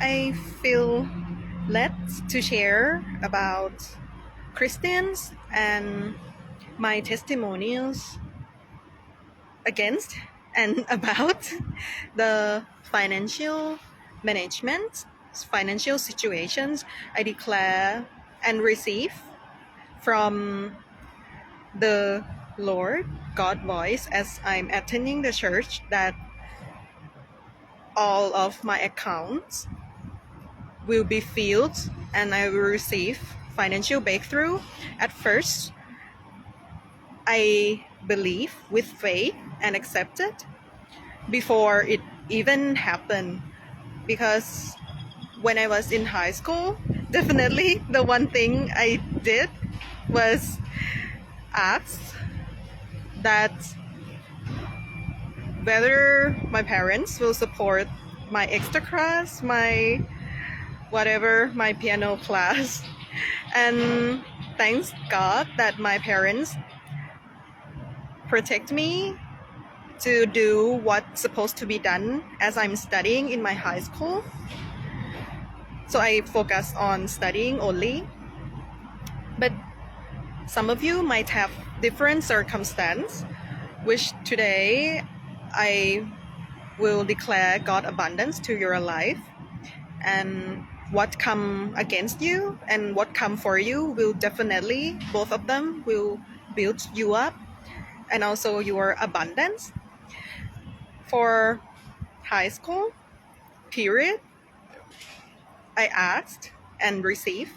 I feel led to share about Christians and my testimonials against and about the financial management, financial situations I declare and receive from the Lord God voice as I'm attending the church that all of my accounts will be filled and I will receive financial breakthrough. At first, I believe with faith and accept it before it even happened because when I was in high school, definitely the one thing I did was ask that whether my parents will support my extra class, my whatever, my piano class. And thanks God that my parents protect me to do what's supposed to be done as I'm studying in my high school. So I focus on studying only. But some of you might have different circumstance, which today I will declare God abundance to your life and what come against you and what come for you will definitely both of them will build you up and also your abundance. For high school period i asked and received.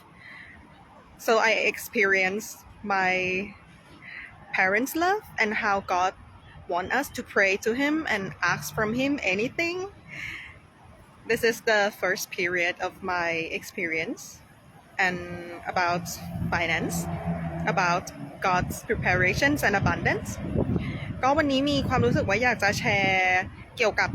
So i experienced my parents love and how god want us to pray to him and ask from him anything this is the first period of my experience and about finance about God's preparations and abundance ก็วันนี้มีความรู้สึกว่าอยากจะแชร์เกี่ยวกับ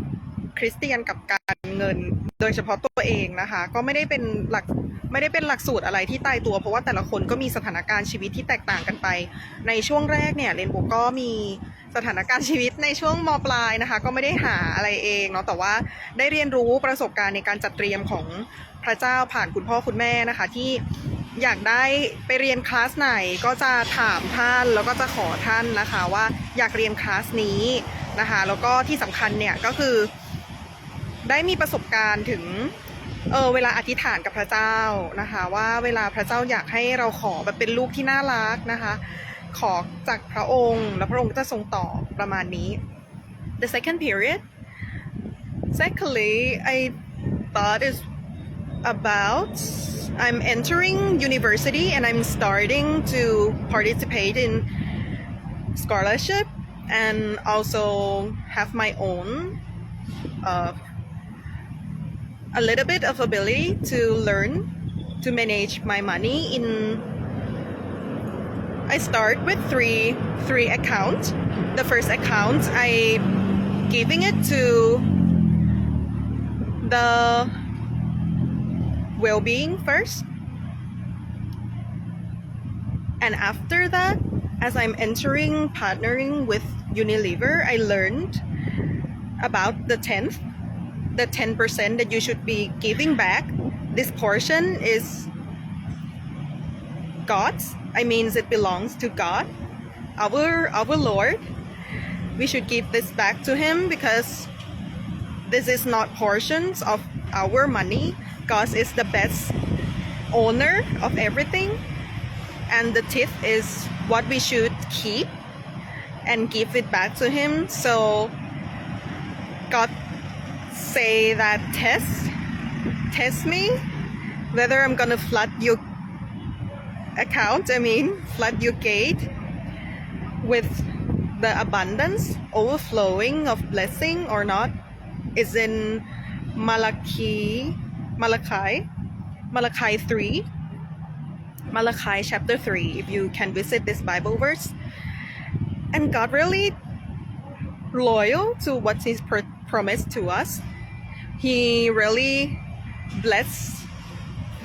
คริสเตียนกับการเงิน โดยเฉพาะตัวเองนะคะ ก็ไม่ได้เป็นหลักไม่ได้เป็นหลักสูตรอะไรที่ตายตัว เพราะว่าแต่ละคนก็มีสถานการณ์ชีวิตที่แตกต่างกันไป ในช่วงแรกเนี่ยเรนโบก็มี สถานการณ์ชีวิตในช่วงมปลายนะคะ ก็ไม่ได้หาอะไรเองเนาะแต่ว่าได้เรียนรู้ประสบการณ์ในการจัดเตรียมของพระเจ้าผ่านคุณพ่อคุณแม่นะคะ ที่อยากได้ไปเรียนคลาสไหนก็จะถามท่านแล้วก็จะขอท่านนะคะว่าอยากเรียนคลาสนี้นะคะ แล้วก็ที่สำคัญเนี่ยก็คือ ได้มีประสบการณ์ถึงเออเวลาอธิษฐานกับพระเจ้านะคะ ว่าเวลาพระเจ้าอยากให้เราขอแบบเป็นลูกที่น่ารักนะคะ ขอจากพระองค์ แล้วพระองค์ก็จะทรงตอบประมาณนี้ the second period secondly I thought is about I'm entering university and I'm starting to participate in scholarship and also have my own uh, a little bit of ability to learn to manage my money in I start with three three accounts. The first account I giving it to the well-being first. And after that, as I'm entering partnering with Unilever, I learned about the 10th, the 10% that you should be giving back. This portion is God's. I means it belongs to God, our our Lord. We should give this back to Him because this is not portions of our money. God is the best owner of everything, and the tithe is what we should keep and give it back to Him. So God say that test, test me whether I'm gonna flood your account, I mean, flood your gate with the abundance, overflowing of blessing or not, is in Malachi, Malachi, Malachi 3, Malachi chapter 3, if you can visit this Bible verse. And God really loyal to what He's pr- promised to us. He really blessed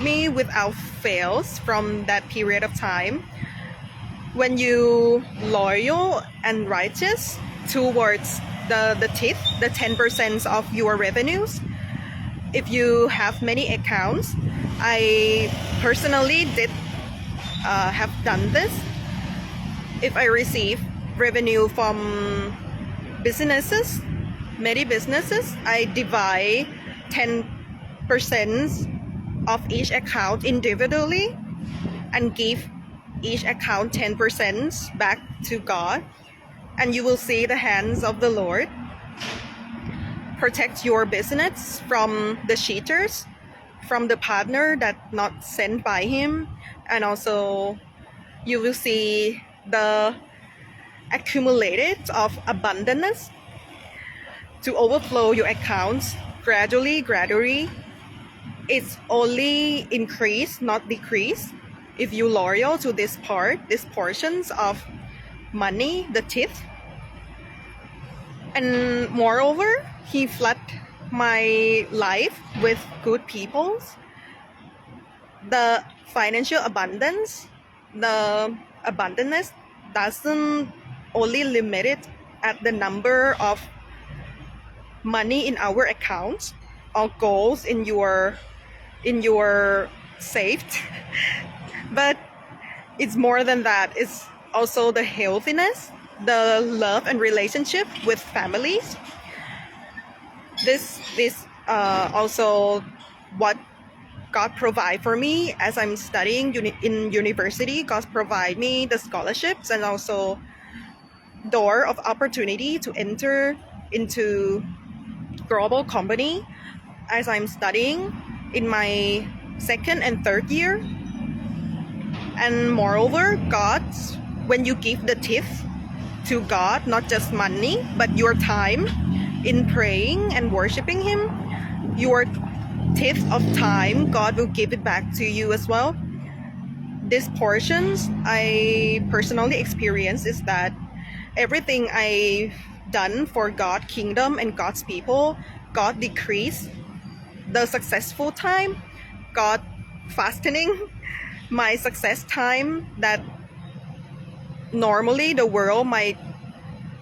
me without fails from that period of time. When you loyal and righteous towards the the tithe the 10% of your revenues if you have many accounts I personally did uh, have done this. If I receive revenue from businesses many businesses I divide 10% of each account individually and give each account 10% back to God and you will see the hands of the Lord protect your business from the cheaters from the partner that not sent by him and also you will see the accumulated of abundance to overflow your accounts gradually gradually it's only increase not decrease. If you loyal to this part these portions of money the teeth. And moreover he flood my life with good peoples. The financial abundance the abundance doesn't only limit it at the number of money in our accounts or goals in your in your saved but it's more than that. It's also the healthiness the love and relationship with families this this uh, also what God provide for me as I'm studying uni- in university. God provide me the scholarships and also door of opportunity to enter into global company as I'm studying in my second and third year. And moreover, God, when you give the tithe to God, not just money, but your time in praying and worshiping Him, your tithe of time, God will give it back to you as well. These portions I personally experience is that everything I've done for God kingdom and God's people, God decrease the successful time, God fastening. My success time that normally the world might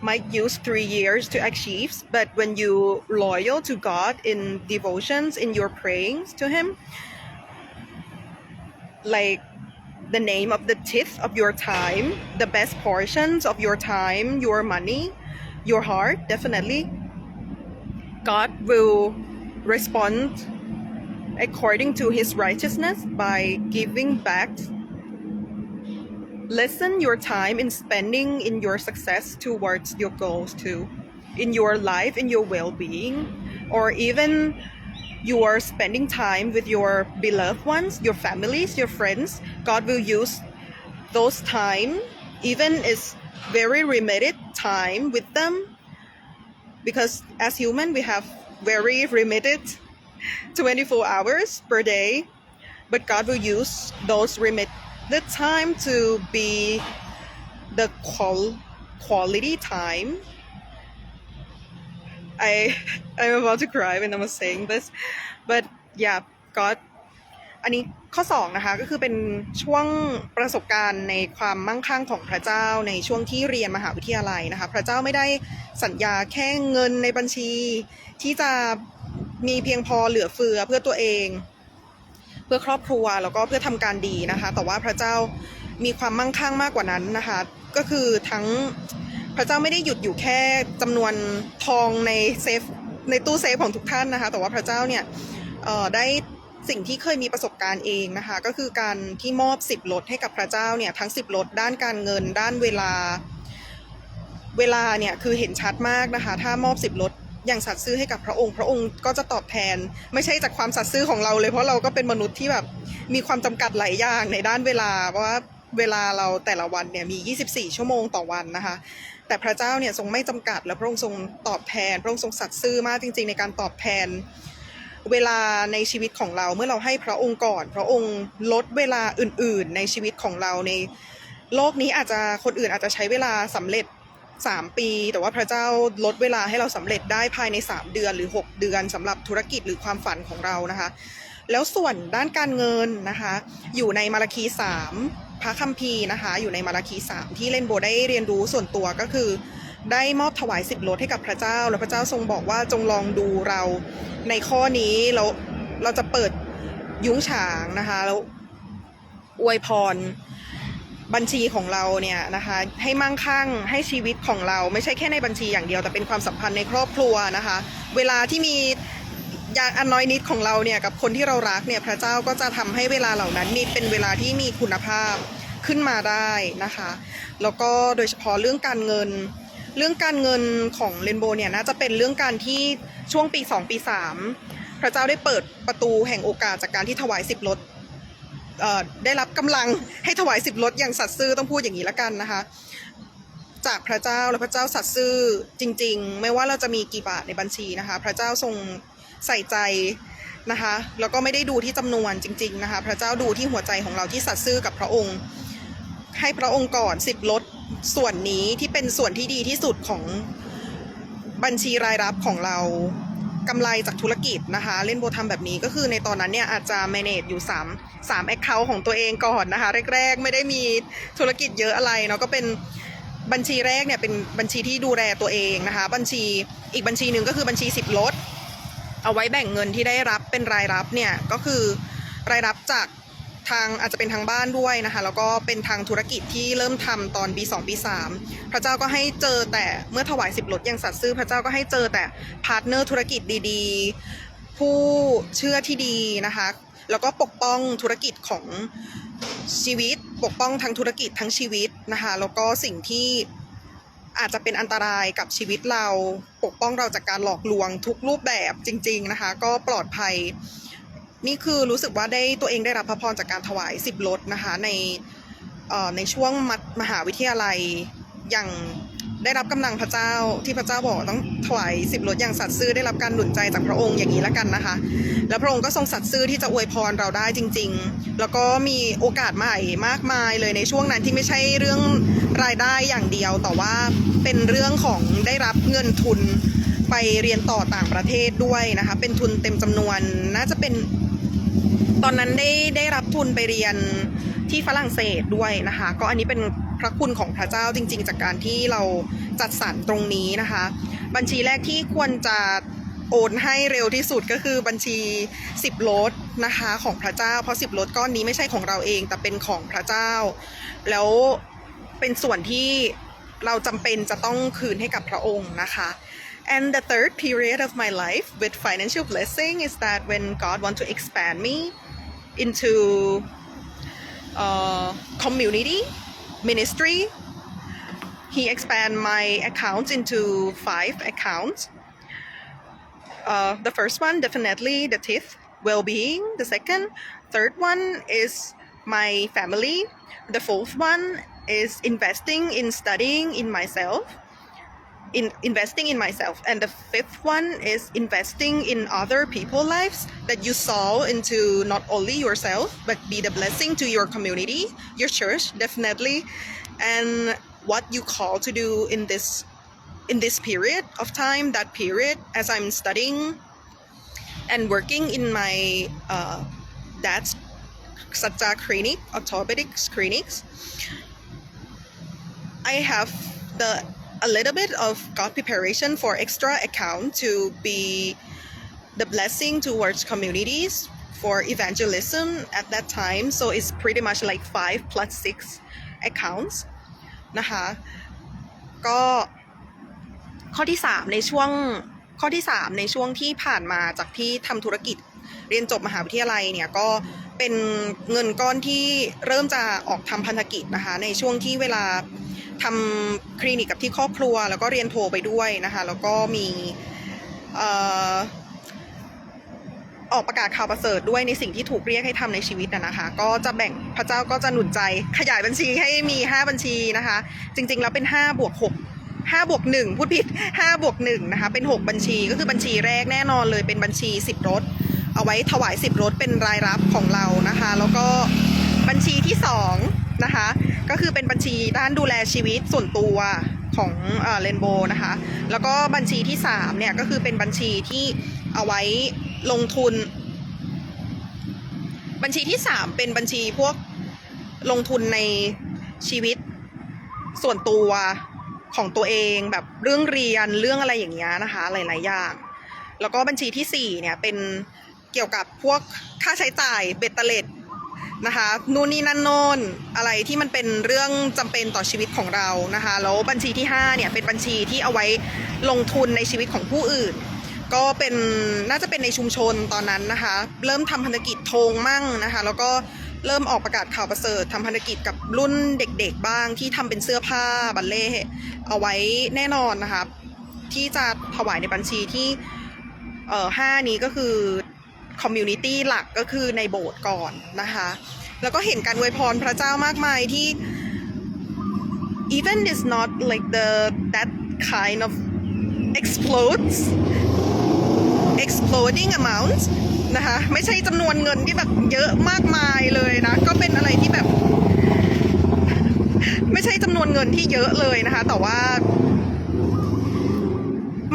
might use three years to achieve but when you loyal to god in devotions in your prayings to him like the name of the tithe of your time the best portions of your time your money your heart definitely god will respond according to his righteousness by giving back. Lessen your time in spending in your success towards your goals too in your life in your well-being or even you are spending time with your beloved ones your families your friends. God will use those time even is very limited time with them because as human we have very remitted, 24 hours per day, but God will use those remit the time to be the qual quality time. I I'm about to cry when I was saying this, but yeah, God, I need. ข้อ2นะคะก็คือเป็นช่วงประสบการณ์ในความมั่งคั่งของพระเจ้าในช่วงที่เรียนมหาวิทยาลัยนะคะ พระเจ้าไม่ได้สัญญาแค่เงินในบัญชี ที่จะมีเพียงพอเหลือเฟือเพื่อตัวเอง เพื่อครอบครัวแล้วก็เพื่อทำการดีนะคะ แต่ว่าพระเจ้ามีความมั่งคั่งมากกว่านั้นนะคะ ก็คือทั้งพระเจ้าไม่ได้หยุดอยู่แค่จำนวนทองในเซฟในตู้เซฟของทุกท่านนะคะ แต่ว่าพระเจ้าเนี่ยได้ สิ่งที่เคยมีประสบการณ์เองนะคะ ก็คือการที่มอบสิบลดให้กับพระเจ้าเนี่ยทั้งสิบลดด้านการเงิน ด้านเวลา เวลาเนี่ยคือเห็นชัดมากนะคะ ถ้ามอบสิบลดอย่างสัตย์ซื่อให้กับพระองค์ พระองค์ก็จะตอบแทน ไม่ใช่จากความสัตย์ซื่อของเราเลยเพราะเราก็เป็นมนุษย์ที่แบบมีความจำกัดหลายอย่างในด้านเวลาว่าเวลาเราแต่ละวันเนี่ยมี 24 ชั่วโมงต่อวันนะคะ แต่พระเจ้าเนี่ยทรงไม่จำกัด และพระองค์ทรงตอบแทน พระองค์ทรงสัตย์ซื่อมากจริง ๆ ในการตอบแทน เวลาในชีวิตของเราเมื่อเราให้พระองค์ก่อน พระองค์ลดเวลาอื่น ๆ ในชีวิตของเราในโลกนี้อาจจะคนอื่นอาจจะใช้เวลาสำเร็จ 3 ปี แต่ว่าพระเจ้าลดเวลาให้เราสำเร็จได้ภายใน 3 เดือนหรือ 6 เดือนสำหรับธุรกิจหรือความฝันของเรานะคะ แล้วส่วนด้านการเงินนะคะ อยู่ในมาราคี 3 พระคัมภีร์นะคะ อยู่ในมาราคี 3 ที่เล่นโบได้เรียนรู้ส่วนตัวก็คือ ได้มอบถวายสิบรถให้กับพระเจ้า แล้วพระเจ้าทรงบอกว่าจงลองดูเราในข้อนี้เราเราจะเปิดยุ้งฉางนะคะแล้วอวยพรบัญชีของเราเนี่ยนะคะให้มั่งคั่งให้ชีวิตของเราไม่ใช่แค่ในบัญชีอย่างเดียว แต่เป็นความสัมพันธ์ในครอบครัวนะคะ เวลาที่มีอย่างอันน้อยนิดของเราเนี่ยกับคนที่เรารักเนี่ยพระเจ้าก็จะทำให้เวลาเหล่านั้นมีเป็นเวลาที่มีคุณภาพขึ้นมาได้นะคะ แล้วก็โดยเฉพาะเรื่องการเงิน เรื่องการเงินของเรนโบเนี่ยน่าจะเป็นเรื่องการที่ช่วงปี 2 ปี 3 พระเจ้าได้เปิดประตูแห่งโอกาสจากการที่ถวายสิบรถได้รับกำลังให้ถวายสิบรถอย่างสัตย์ซื่อต้องพูดอย่างนี้ละกันนะคะ จากพระเจ้าและพระเจ้าสัตย์ซื่อจริง ๆ ไม่ว่าเราจะมีกี่บาทในบัญชีนะคะ พระเจ้าทรงใส่ใจนะคะแล้วก็ไม่ได้ดูที่จำนวนจริง ๆนะคะ พระเจ้าดูที่หัวใจของเราที่สัตย์ซื่อกับพระองค์ ให้พระองค์ก่อนสิบรถ ส่วนนี้ที่เป็นส่วนที่ดีที่สุดของบัญชีรายรับของเรากำไรจากธุรกิจนะคะ เล่นโบทำแบบนี้ก็คือในตอนนั้นเนี่ยอาจจะ manage อยู่ 3 3 account ของตัวเองก่อนนะคะ แรกๆ ไม่ได้มีธุรกิจเยอะอะไรเนาะก็เป็นบัญชีแรกเนี่ยเป็นบัญชีที่ดูแลตัวเองนะคะ บัญชีอีกบัญชีหนึ่งก็คือบัญชี10รถเอาไว้แบ่งเงินที่ได้รับเป็นรายรับเนี่ยก็คือรายรับจาก ทางอาจจะเป็นทางบ้านด้วยนะคะ แล้วก็เป็นทางธุรกิจที่เริ่มทำตอนปี2ปี3พระเจ้าก็ให้เจอแต่เมื่อถวายสิบรถย่างสัตย์ซื่อพระเจ้าก็ให้เจอแต่พาร์ทเนอร์ธุรกิจดีๆ ผู้เชื่อที่ดีนะคะ แล้วก็ปกป้องธุรกิจของชีวิต ปกป้องทั้งธุรกิจทั้งชีวิตนะคะ แล้วก็สิ่งที่อาจจะเป็นอันตรายกับชีวิตเราปกป้องเราจากการหลอกลวงทุกรูปแบบจริง ๆนะคะ ก็ปลอดภัย นี่คือรู้สึกว่าได้ตัวเองได้รับพระพรจากการถวายสิบรถนะคะในในช่วงมัธมหาวิทยาลัยอย่างได้รับกำลังพระเจ้าที่พระเจ้าบอกต้องถวายสิบรถอย่างสัตย์ซื่อได้รับการหนุนใจจากพระองค์อย่างนี้แล้วกันนะคะ แล้วพระองค์ก็ทรงสัตย์ซื่อที่จะอวยพรเราได้จริง ๆ แล้วก็มีโอกาสใหม่มากมายเลยในช่วงนั้นที่ไม่ใช่เรื่องรายได้อย่างเดียว แต่ว่าเป็นเรื่องของได้รับเงินทุนไปเรียนต่อต่างประเทศด้วยนะคะ เป็นทุนเต็มจำนวนน่าจะเป็น ตอนนั้นได้ได้รับทุนไปเรียนที่ฝรั่งเศสด้วยนะคะ ก็อันนี้เป็นพระคุณของพระเจ้าจริง ๆ จากการที่เราจัดสรรตรงนี้นะคะ บัญชีแรกที่ควรจะโอนให้เร็วที่สุดก็คือบัญชี 10รถนะคะของพระเจ้า เพราะ 10รถก้อนนี้ไม่ใช่ของเราเองแต่เป็นของพระเจ้า แล้วเป็นส่วนที่เราจำเป็นจะต้องคืนให้กับพระองค์นะคะ And the third period of my life with financial blessing is that when God want to expand me into uh, community ministry, He expand my accounts into five accounts. Uh, the first one definitely the fifth well-being. The second, third one is my family. The fourth one is investing in studying in myself in investing in myself. And the fifth one is investing in other people lives that you saw into not only yourself but be the blessing to your community your church definitely. And what you call to do in this in this period of time that period as i'm studying and working in my uh, dad's Satya clinic orthopedics clinics I have the a little bit of God preparation for extra account to be the blessing towards communities for evangelism at that time. So it's pretty much like five plus six accounts นะคะก็ข้อที่3ในช่วงข้อที่3ในช่วงที่ผ่านมาจากที่ทำธุรกิจเรียนจบมหาวิทยาลัยเนี่ยก็เป็นเงินก้อนที่เริ่มจะออกทำพันธกิจนะคะในช่วงที่เวลา ทำคลินิกกับที่ครอบครัว แล้วก็เรียนโทไปด้วยนะคะ แล้วก็มีออกประกาศข่าวประเสริฐด้วยในสิ่งที่ถูกเรียกให้ทำในชีวิตนะนะคะ ก็จะแบ่งพระเจ้าก็จะหนุนใจขยายบัญชีให้มี 5 บัญชีนะคะ จริง ๆ แล้วเป็น5บวก6 5บวก1พูดผิด5บวก1นะคะเป็น 6 บัญชีก็คือบัญชีแรกแน่นอนเลยเป็นบัญชี 10 รถ เอาไว้ถวาย 10 รถเป็นรายรับของเรานะคะ แล้วก็บัญชีที่ 2 นะคะ ก็คือเป็นบัญชีด้านดูแลชีวิตส่วนตัวของเรนโบนะคะ แล้วก็บัญชีที่3เนี่ยก็คือเป็นบัญชีที่เอาไว้ลงทุน บัญชีที่ 3 เป็นบัญชีพวกลงทุนในชีวิตส่วนตัวของตัวเองแบบเรื่องเรียนเรื่องอะไรอย่างเงี้ยนะคะ หลาย ๆ อย่าง แล้วก็บัญชีที่4เนี่ยเป็นเกี่ยวกับพวกค่าใช้จ่ายเบ็ดเตล็ด นะคะนู่นนี่นั่นโน่นอะไรที่มันเป็นเรื่องจำเป็นต่อชีวิตของเรานะคะแล้วบัญชีที่5เนี่ยเป็นบัญชีที่เอาไว้ลงทุนในชีวิตของผู้อื่น ก็เป็นน่าจะเป็นในชุมชนตอนนั้นนะคะ เริ่มทำพันธกิจธงมั่งนะคะ แล้วก็เริ่มออกประกาศข่าวประเสริฐทำพันธกิจกับรุ่นเด็กๆบ้างที่ทำเป็นเสื้อผ้าบัลเล่เอาไว้แน่นอนนะคะที่จะถวายในบัญชีที่เอ่อห้านี้ก็คือ คอมมูนิตี้หลักก็คือในโบสถ์ก่อนนะคะ แล้วก็เห็นการอวยพรพระเจ้ามากมายที่ even is not like the that kind of explodes exploding amount นะคะไม่ใช่จำนวนเงินที่แบบเยอะมากมายเลยนะ ก็เป็นอะไรที่แบบ ไม่ใช่จำนวนเงินที่เยอะเลยนะคะ แต่ว่า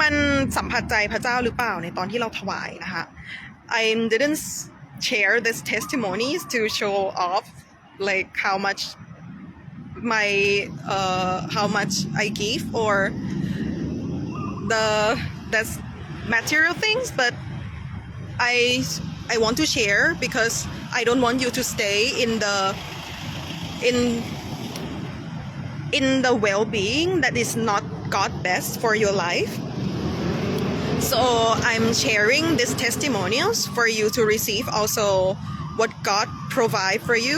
มันสัมผัสใจพระเจ้าหรือเปล่าในตอนที่เราถวายนะคะ I didn't share this testimonies to show off like how much my uh, how much I give or the that's material things but I I want to share because I don't want you to stay in the in in the well-being that is not God best for your life so I'm sharing these testimonials for you to receive also what God provide for you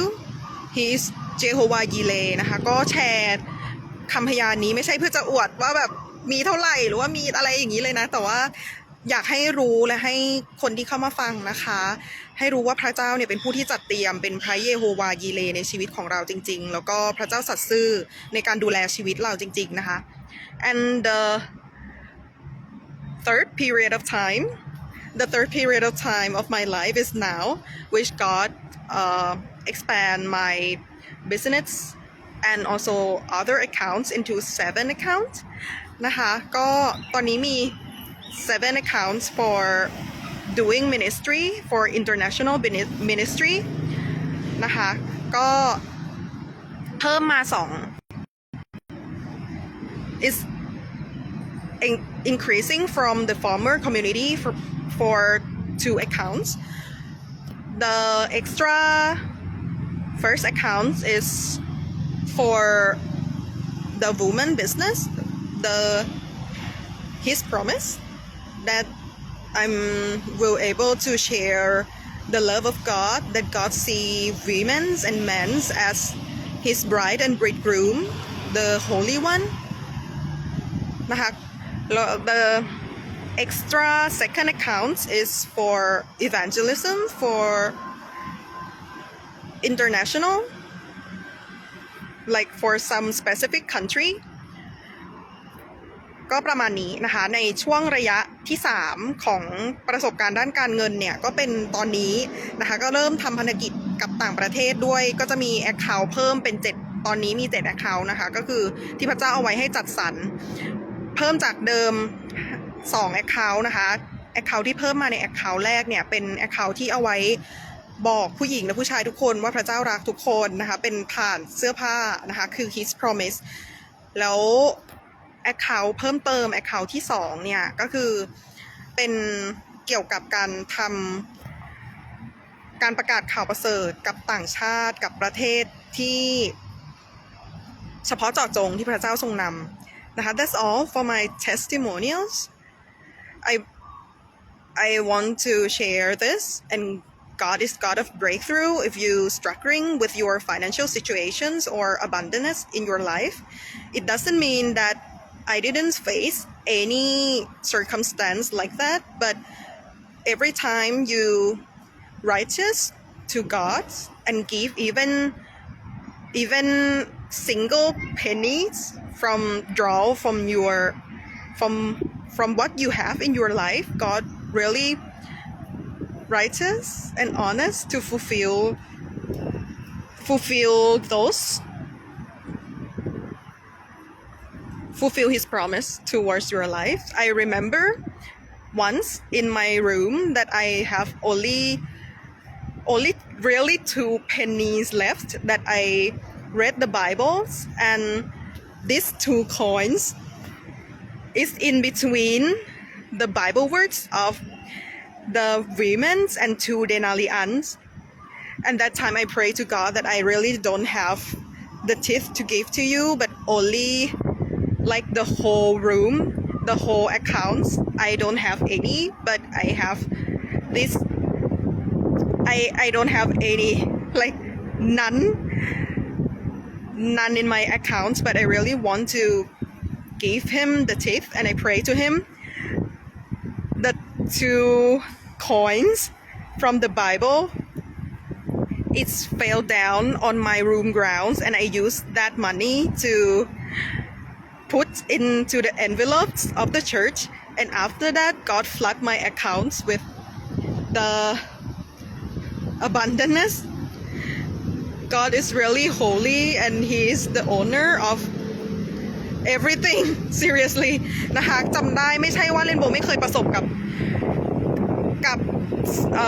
He is Jehovah Jireh นะคะก็แชร์คำพยานนี้ไม่ใช่เพื่อจะอวดว่าแบบมีเท่าไหร่หรือว่ามีอะไรอย่างนี้เลยนะ แต่ว่าอยากให้รู้และให้คนที่เข้ามาฟังนะคะ ให้รู้ว่าพระเจ้าเนี่ยเป็นผู้ที่จัดเตรียมเป็นพระเยโฮวายีเลในชีวิตของเราจริง ๆ แล้วก็พระเจ้าสัตย์ซื่อในการดูแลชีวิตเราจริง ๆนะคะ and the third period of time the third period of time of my life is now which God uh, expand my business and also other accounts into seven accounts นะคะ ก็ตอนนี้มี seven accounts for doing ministry for international bini- ministry นะคะ ก็เพิ่มมาสอง is in increasing from the farmer community for, for two accounts. The extra first account is for the woman business, the his promise that I'm will able to share the love of God that God see women's and men's as his bride and bridegroom, the holy one. The extra second account is for evangelism for international like for some specific country ก็ประมาณนี้นะคะ ในช่วงระยะที่ 3 ของประสบการณ์ด้านการเงินเนี่ย ก็เป็นตอนนี้นะคะ ก็เริ่มทำพันธกิจกับต่างประเทศด้วยก็จะมี Account เพิ่มเป็น 7 ตอนนี้มี 7 Account นะคะ ก็คือที่พระเจ้าเอาไว้ให้จัดสรร เพิ่มจากเดิม2 Account นะคะ Account ที่เพิ่มมาใน Account แรกเนี่ยเป็น Account ที่เอาไว้บอกผู้หญิงและผู้ชายทุกคนว่าพระเจ้ารักทุกคนนะคะ เป็นผ่านเสื้อผ้านะคะ คือ His Promise แล้ว Account เพิ่มเติม Account ที่ 2 เนี่ย ก็คือเป็นเกี่ยวกับการทำการประกาศข่าวประเสริฐกับต่างชาติกับประเทศที่เฉพาะเจาะจงที่พระเจ้าทรงนำ That's all for my testimonials. I I want to share this and God is God of breakthrough. If you struggling with your financial situations or abundance in your life it doesn't mean that I didn't face any circumstance like that but every time you righteous to God and give even even single pennies from draw from your from from what you have in your life god really righteous and honest to fulfill fulfill those fulfill his promise towards your life. I remember once in my room that i have only only really two pennies left that I read the Bibles and these two coins is in between the Bible words of the women and two denarians. And that time I pray to God that I really don't have the teeth to give to you, but only like the whole room, the whole accounts. I don't have any, but I have this. I I don't have any like none, none in my accounts, but I really want to give him the teeth, and I pray to him. The two coins from the Bible it's fell down on my room grounds and I used that money to put into the envelopes of the church and after that God flooded my accounts with the abundance God is really holy and he is the owner of everything seriously นะคะจำได้ไม่ใช่ว่าเล่นโบไม่เคยประสบกับ กับ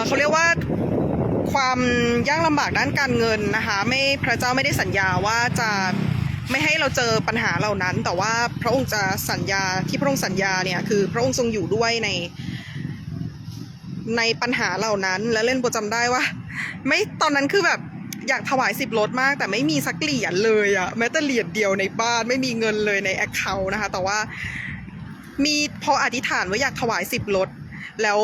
เขาเรียกว่าความยากลำบากด้านการเงินนะคะไม่พระเจ้าไม่ได้สัญญาว่าจะไม่ให้เราเจอปัญหาเหล่านั้น แต่ว่าพระองค์จะสัญญาที่พระองค์สัญญาเนี่ยคือพระองค์ทรงอยู่ด้วยใน ในปัญหาเหล่านั้น และเล่นโบจำได้ว่า ไม่ตอนนั้นคือแบบ อยากถวายสิบรถมาก แต่ไม่มีสักเหรียญเลยอะแม้แต่เหรียญเดียวในบ้านไม่มีเงินเลยในแอคเคาท์นะคะ แต่ว่ามีพออธิษฐานว่าอยากถวายสิบรถแล้ว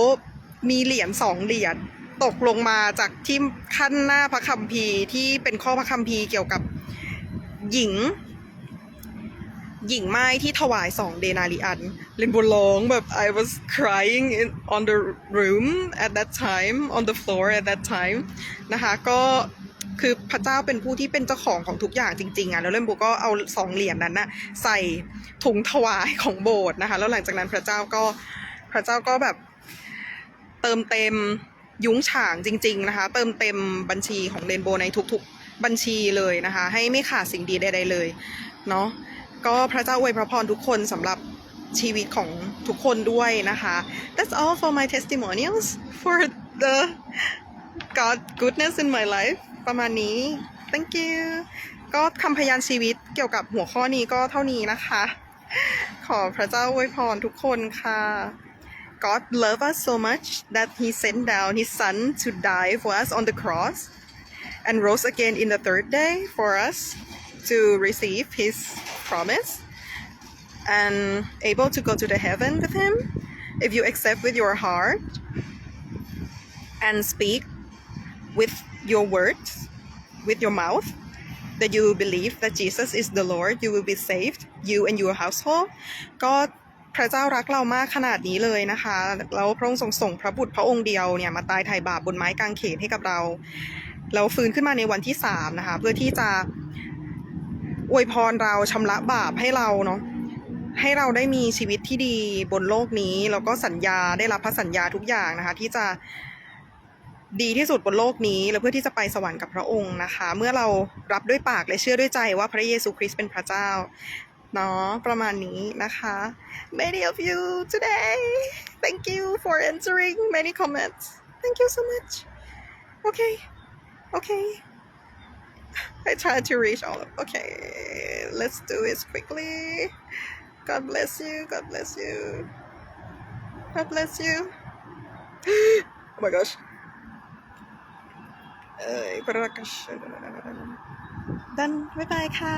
มีเหรียญสองเหรียญตกลงมาจากที่ขั้นหน้าพระคัมภีร์ที่เป็นข้อพระคัมภีร์เกี่ยวกับหญิง หญิงไม้ที่ถวายสองเดนาริอันเลนโบร้องแบบ I was crying in, on the room at that time on the floor at that time นะคะก็ คือพระเจ้าเป็นผู้ที่เป็นเจ้าของของทุกอย่างจริงๆอะแล้วเลนโบก็เอาสองเหรียญนั้นน่ะใส่ถุงถวายของโบสถ์นะคะ แล้วหลังจากนั้นพระเจ้าก็พระเจ้าก็แบบเติมเต็มยุ้งฉางจริง ๆนะคะ เติมเต็มบัญชีของเรนโบในทุกๆบัญชีเลยนะคะ ให้ไม่ขาดสิ่งดีใดๆเลยเนาะก็พระเจ้าอวยพระพรทุกคนสำหรับชีวิตของทุกคนด้วยนะคะ That's all for my testimonials for the God goodness in my life ประมาณนี้ thank you ก็คำพยานชีวิตเกี่ยวกับหัวข้อนี้ก็เท่านี้นะคะ ขอพระเจ้าอวยพรทุกคนค่ะ God loved us so much that He sent down His Son to die for us on the cross and rose again in the third day for us to receive His promise and able to go to the heaven with Him if you accept with your heart and speak with your words, with your mouth, that you believe that Jesus is the Lord, you will be saved, you and your household. ก็พระเจ้ารักเรามากขนาดนี้เลยนะคะแล้วพระองค์ทรงส่งพระบุตรพระองค์เดียวเนี่ยมาตายไถ่บาปบนไม้กางเขนให้กับเราแล้วฟื้นขึ้นมาในวันที่สามนะคะ เพื่อที่จะอวยพรเราชำระบาปให้เราเนาะให้เราได้มีชีวิตที่ดีบนโลกนี้ แล้วก็สัญญาได้รับพระสัญญาทุกอย่างนะคะ ที่จะ ดีที่สุดบนโลกนี้ แล้วเพื่อที่จะไปสวรรค์กับพระองค์นะคะ เมื่อเรารับด้วยปากและเชื่อด้วยใจว่าพระเยซูคริสต์เป็นพระเจ้าเนาะประมาณนี้นะคะ many of you today thank you for answering many comments thank you so much okay okay I tried to reach all of okay let's do this quickly God bless you God bless you God bless you oh my gosh เอ้ยประกาศดันบ๊ายบายค่ะ